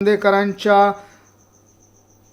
खांदेकरांच्या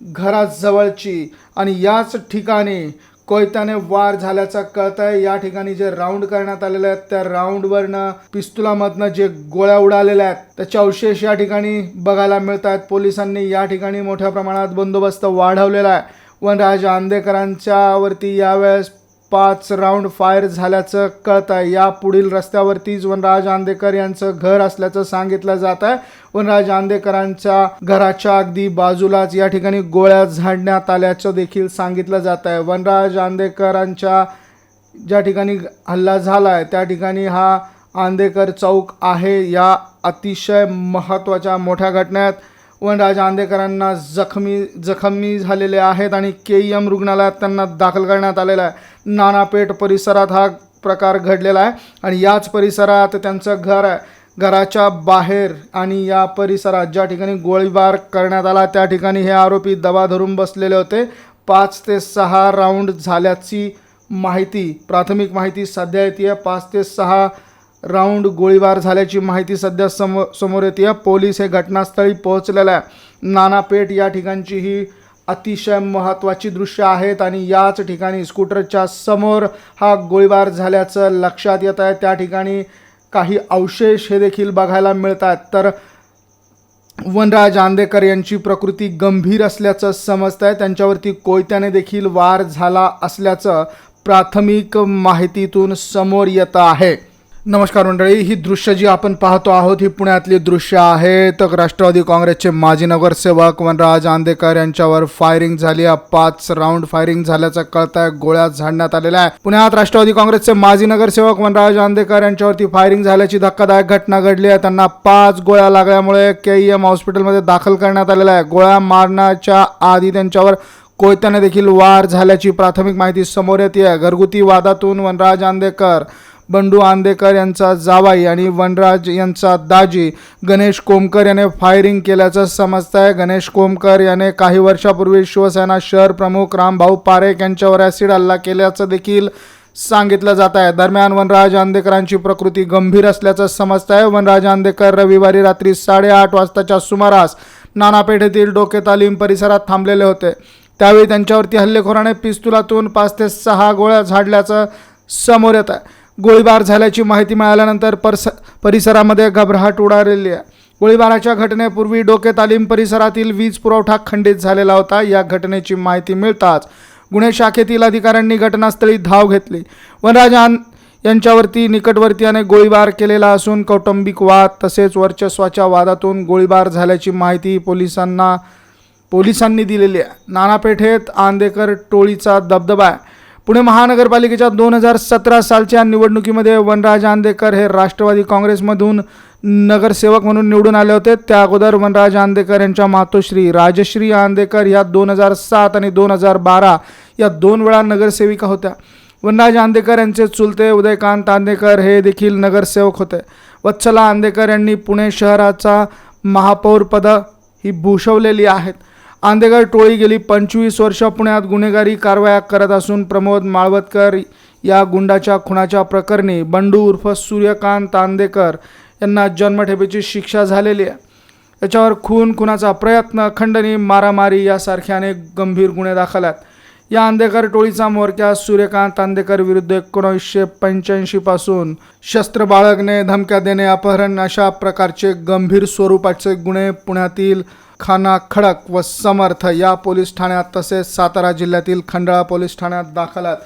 घराजवळची. आणि याच ठिकाणी कोयत्याने वार झाल्याचा कळत आहे या ठिकाणी जे राऊंड करण्यात आलेले आहेत त्या राऊंडवरनं पिस्तुलामधनं जे गोळ्या उडालेल्या आहेत त्याचे अवशेष या ठिकाणी बघायला मिळत आहेत पोलिसांनी या ठिकाणी मोठ्या प्रमाणात बंदोबस्त वाढवलेला आहे. वनराज आंदेकरांच्या वरती यावेळेस पाच राऊंड फायर झाल्याचं कळत आहे या पुढील रस्त्यावरतीच वनराज आंदेकर यांचं घर असल्याचं सांगितलं जात आहे वनराज आंदेकरांच्या घराच्या अगदी बाजूलाच या ठिकाणी गोळ्या झाडण्यात आल्याचं देखील सांगितलं जात आहे वनराज आंदेकरांच्या ज्या ठिकाणी हल्ला झाला आहे त्या ठिकाणी हा आंदेकर चौक आहे. या अतिशय महत्त्वाच्या मोठ्या घटनेत वनराज आंदेकरांना जखमी जखमी झालेले आहेत आणि के ई एम रुग्णालयात त्यांना दाखल करण्यात आलेलं आहे. नानापेठ परिसरात हा प्रकार घडलेला आहे आणि याच परिसरात त्यांचं घर आहे. घराच्या बाहेर आणि या परिसरात ज्या ठिकाणी गोळीबार करण्यात आला त्या ठिकाणी हे आरोपी दबा धरून बसलेले होते. पाच ते सहा राऊंड झाल्याची माहिती प्राथमिक माहिती सध्या येते आहे. पाच ते सहा राऊंड गोळीबार झाल्याची माहिती सध्या समो समोर येते पोलीस हे घटनास्थळी पोहोचलेलं आहे. नानापेठ या ठिकाणची ही अतिशय महत्त्वाची दृश्य आहेत आणि याच ठिकाणी स्कूटरच्या समोर हा गोळीबार झाल्याचं लक्षात येत आहे. त्या ठिकाणी काही अवशेष हे देखील बघायला मिळतात तर वनराज आंदेकर यांची प्रकृती गंभीर असल्याचं समजत आहे त्यांच्यावरती कोयत्याने देखील वार झाला असल्याचं प्राथमिक माहितीतून समोर येतं आहे. नमस्कार मंडळी ही दृश्य जी आपण पाहतो आहोत ही पुण्यातली दृश्य आहेत राष्ट्रवादी काँग्रेसचे माजी नगरसेवक वनराज आंदेकर यांच्यावर फायरिंग झाली आहे. पाच राऊंड फायरिंग झाल्याचं कळत आहे गोळ्या झाडण्यात आलेल्या आहे पुण्यात राष्ट्रवादी काँग्रेसचे माजी नगरसेवक वनराज आंदेकर यांच्यावरती फायरिंग झाल्याची धक्कादायक घटना घडली आहे. त्यांना पाच गोळ्या लागल्यामुळे के ई एम हॉस्पिटलमध्ये दाखल करण्यात आलेला आहे. गोळ्या मारण्याच्या आधी त्यांच्यावर कोयत्याने देखील वार झाल्याची प्राथमिक माहिती समोर येते आहे. घरगुती वादातून वनराज आंदेकर बंडू आंदेकर यांचा जावाई आणि वनराज यांचा दाजी. गणेश कोमकर याने फायरिंग केल्याचं समजत आहे गणेश कोमकर याने काही वर्षापूर्वी शिवसेना शहर प्रमुख रामभाऊ पारेख यांच्यावर ॲसिड हल्ला केल्याचं देखील सांगितलं जात आहे दरम्यान वनराज आंदेकरांची प्रकृती गंभीर असल्याचं समजत आहे वनराज आंदेकर रविवारी रात्री साडेआठ वाजताच्या सुमारास नानापेठ येथील डोके तालीम परिसरात थांबलेले होते. त्यावेळी त्यांच्यावरती हल्लेखोराने पिस्तुलातून पाच ते सहा गोळ्या झाडल्याचं समोर येत आहे गोळीबार झाल्याची माहिती मिळाल्यानंतर परस परिसरामध्ये घबराट उडालेली आहे. गोळीबाराच्या घटनेपूर्वी डोके तालीम परिसरातील वीज पुरवठा खंडित झालेला होता. या घटनेची माहिती मिळताच गुन्हे शाखेतील अधिकाऱ्यांनी घटनास्थळी धाव घेतली. वनराजान यांच्यावरती निकटवर्तीयाने गोळीबार केलेला असून कौटुंबिक वाद तसेच वर्चस्वाच्या वादातून गोळीबार झाल्याची माहिती पोलिसांना पोलिसांनी दिलेली आहे. नानापेठेत आंदेकर टोळीचा दबदबा आहे. पुणे महानगरपालिकेच्या दोन हजार सतरा सालच्या निवडणुकीमध्ये वनराज आंदेकर हे राष्ट्रवादी काँग्रेसमधून नगरसेवक म्हणून निवडून आले होते. त्या अगोदर वनराज आंदेकर यांच्या मातोश्री राजश्री आंदेकर या दोन हजार सात आणि दोन हजार बारा या दोन वेळा नगरसेविका होत्या. वनराज आंदेकर यांचे चुलते उदयकांत आंदेकर हे देखील नगरसेवक होते. वत्सला आंदेकर यांनी पुणे शहराचा महापौरपद ही भूषवलेली आहेत. आंदेकर टोळी गेली पंचवीस वर्ष पुण्यात गुन्हेगारी कारवाया करत असून प्रमोद माळवतकर या गुंडाच्या खुनाच्या प्रकरणी बंडू उर्फ सूर्यकांत आंदेकर यांना जन्मठेपेची शिक्षा झालेली आहे. याच्यावर खून खुनाचा प्रयत्न खंडणी मारामारी यासारखे अनेक गंभीर गुन्हे दाखल आहेत. या आंदेकर टोळीचा म्होरक्या सूर्यकांत आंदेकर विरुद्ध एकोणीसशे पंच्याऐंशीपासून शस्त्र बाळगणे धमक्या देणे अपहरण अशा प्रकारचे गंभीर स्वरूपाचे गुन्हे पुण्यातील खाना खडक व समर्थ या पोलीस ठाण्यात तसेच सातारा जिल्ह्यातील खंडाळा पोलीस ठाण्यात दाखल आहेत.